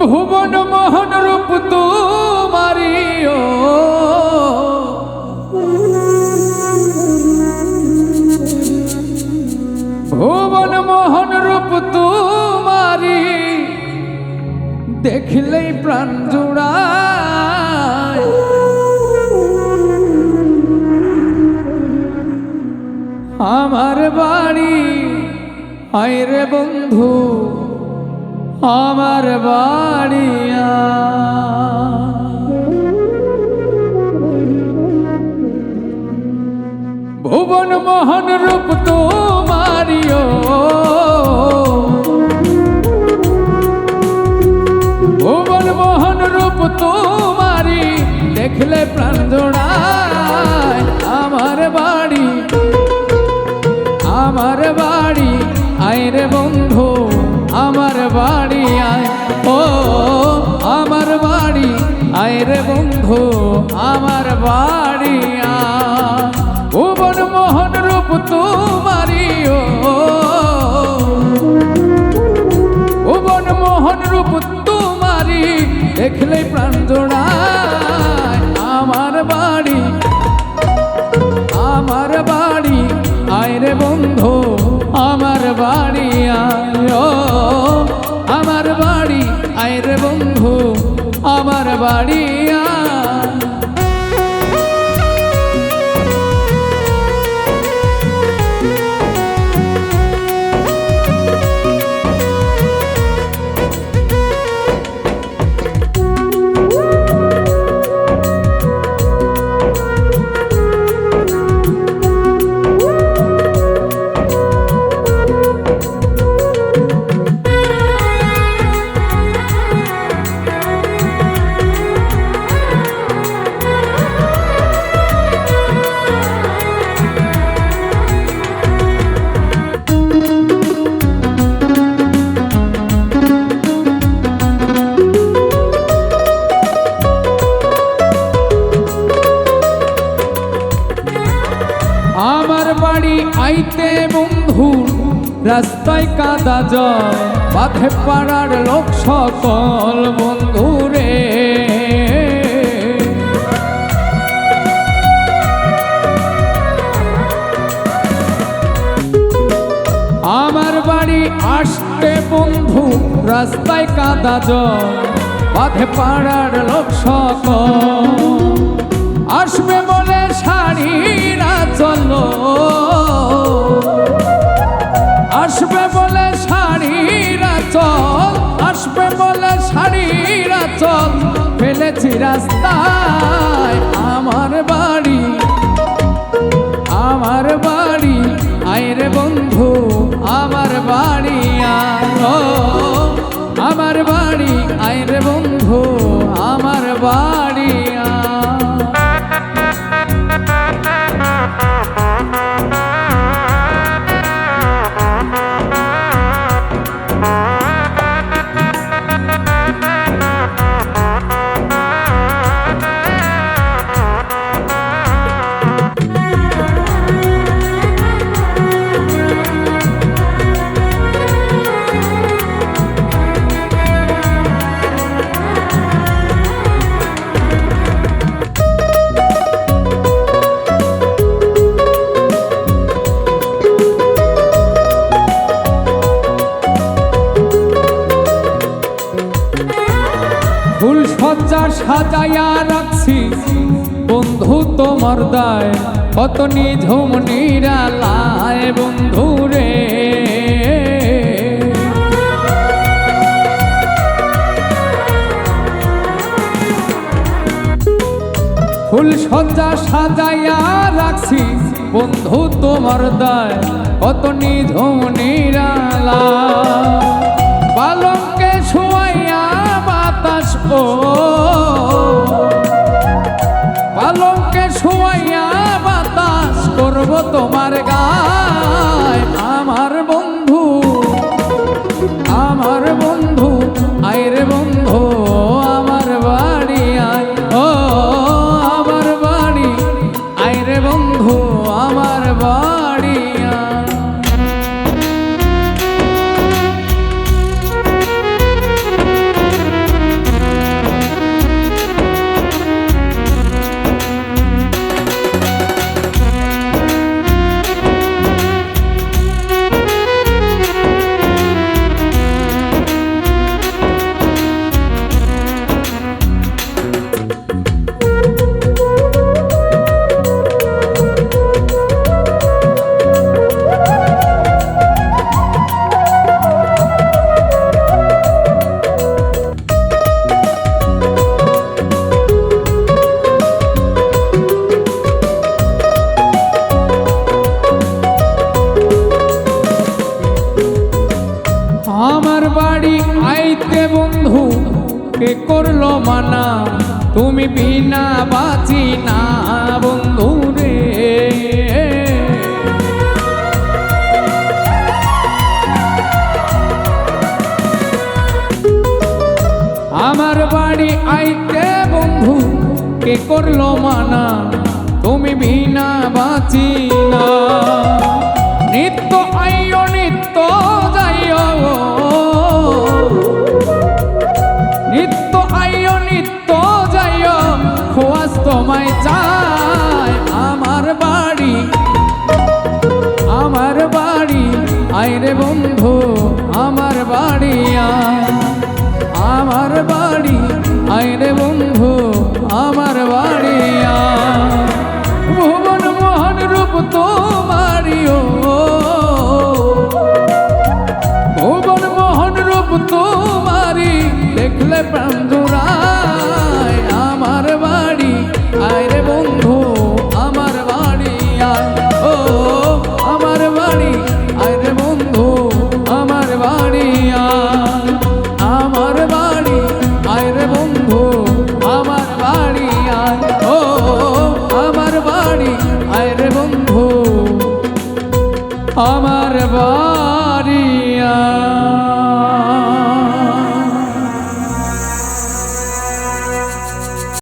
ভুবন মোহন রূপ তোমারিও। ভুবন মোহন রূপ তোমারি দেখলেই প্রাণ জোড়ায়। আমার বাড়ি আয় রে বন্ধু, আমার বাড়িয়া ভুবন মোহন রূপ তোমারিও ভুবন মোহন রূপ তোমারি দেখলে প্রাণ জোড়ায় আমার বাড়ি আয় ভুবন মোহন রূপ তোমারি ও। ভুবন মোহন রূপ তোমারি দেখলে প্রাণ জোড়ায় আমার বাড়ি। আমার বাড়ি, আয় বন্ধু, আমার বাড়ি আয় আমার বাড়ি, আয় বন্ধু, আমার বাড়ি আয়। রাস্তায় কাদা জল বাঁধে পাড়ার লোক সকল বন্ধু রে আমার বাড়ি আসতে বন্ধু, রাস্তায় কাদা জল বাঁধে পাড়ার লোক সকল। আসবে বলে শাড়িরা চলো। আসবে বলে শাড়িরা চল আসবে বলে শাড়িরা চল ফেলেছি রাস্তায় আমার বাড়ি আমার বাড়ি। আয় রে বন্ধু, আমার বাড়ি আয় আমার বাড়ি, আয় রে বন্ধু, আমার বাড়ি আয় সাজাইয়া রাখছি। বন্ধু তোমার দায় কত নিঝুম নিরালায় বন্ধু রে ফুল সজ্জা সাজাইয়া রাখছি, বন্ধু তোমার দায় কত নিঝুম নিরালা শুয়াইয়া বাতাস ও আমার বাড়ি আইতে বন্ধু, কে করল মানা? তুমি বিনা বাঁচি না বন্ধু রে। আমার বাড়ি আইতে বন্ধু, কে করল মানা? তুমি বিনা বাঁচি না। আইরে বন্ধু আমার বাড়ি আয়। আমার বাড়িয়া